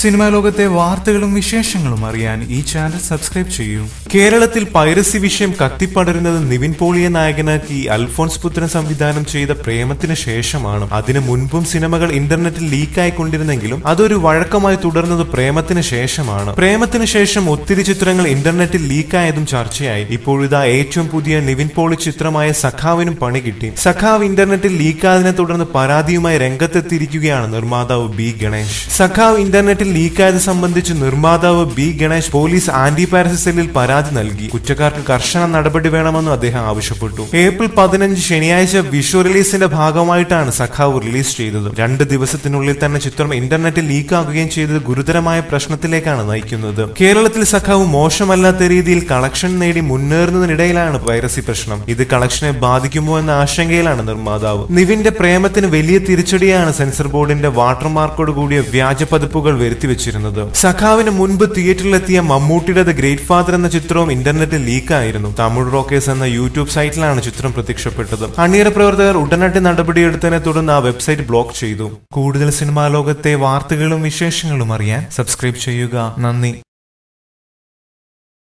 Cinema ലോകത്തെ വാർത്തകളും വിശേഷങ്ങളും അറിയാൻ ഈ ചാനൽ സബ്സ്ക്രൈബ് ചെയ്യൂ. കേരളത്തിൽ പൈറസി വിഷയം കത്തിപ്പടരുന്നത് നിവിൻ പോളിയ നായകനാക്കി അൽഫോൺസ് പുത്രൻ സംവിധാനം ചെയ്ത പ്രേമത്തിന് ശേഷമാണ്. അതിനു മുൻപും സിനിമകൾ ഇന്റർനെറ്റിൽ ലീക്കായിക്കൊണ്ടിരുന്നെങ്കിലും അതൊരു വഴക്കമായി തുടർന്നത് പ്രേമത്തിന് ശേഷമാണ്. പ്രേമത്തിന് ശേഷം ഒത്തിരി ചിത്രങ്ങൾ ഇന്റർനെറ്റിൽ ലീക്കായതും ചർച്ചയായി. ഇപ്പോഴിതാ ഏറ്റവും പുതിയ നിവിൻ പോളി ചിത്രമായ സഖാവിനും പണി കിട്ടി. സഖാവ് ഇന്റർനെറ്റിൽ ലീക്കായതിനെ തുടർന്ന് പരാതിയുമായി രംഗത്തെത്തിയിരിക്കുകയാണ് നിർമ്മാതാവ് ബി ഗണേഷ്. സഖാവ് ഇന്റർനെറ്റിൽ ലീക്കായത് സംബന്ധിച്ച് നിർമ്മാതാവ് B Ganesh police anti piracy സെല്ലിൽ പരാതി നൽകി. കുറ്റക്കാർക്ക് കർശന നടപടി വേണമെന്നും അദ്ദേഹം ആവശ്യപ്പെട്ടു. ഏപ്രിൽ പതിനഞ്ച് ശനിയാഴ്ച വിഷു റിലീസിന്റെ ഭാഗമായിട്ടാണ് സഖാവ് റിലീസ് ചെയ്തത്. രണ്ട് ദിവസത്തിനുള്ളിൽ തന്നെ ചിത്രം ഇന്റർനെറ്റിൽ ലീക്കാകുകയും ചെയ്തത് ഗുരുതരമായ പ്രശ്നത്തിലേക്കാണ് നയിക്കുന്നത്. കേരളത്തിൽ സഖാവ് മോശമല്ലാത്ത രീതിയിൽ കളക്ഷൻ നേടി മുന്നേറുന്നതിനിടയിലാണ് വൈറസി പ്രശ്നം. ഇത് കളക്ഷനെ ബാധിക്കുമോ എന്ന ആശങ്കയിലാണ് നിർമ്മാതാവ്. നിവിന്റെ പ്രേമത്തിന് വലിയ തിരിച്ചടിയാണ് സെൻസർ ബോർഡിന്റെ വാട്ടർമാർക്കോട് കൂടിയ വ്യാജ പതിപ്പുകൾ വരുത്തിവെച്ചിരുന്നത് സഖാവിന് മുൻപ് തിയേറ്ററിലെത്തിയ മമ്മൂട്ടിയുടെ ദ ഗ്രേറ്റ് ഫാദർ എന്ന ചിത്രവും ഇന്റർനെറ്റിൽ ലീക്കായിരുന്നു. തമിഴ് റോക്കേഴ്സ് എന്ന യൂട്യൂബ് സൈറ്റിലാണ് ചിത്രം പ്രത്യക്ഷപ്പെട്ടത്. അണിയറ പ്രവർത്തകർ ഉടനടി നടപടിയെടുത്തതിനെ തുടർന്ന് ആ വെബ്സൈറ്റ് ബ്ലോക്ക് ചെയ്തു. കൂടുതൽ സിനിമാ ലോകത്തെ വാർത്തകളും വിശേഷങ്ങളും അറിയാൻ സബ്സ്ക്രൈബ് ചെയ്യുക. നന്ദി.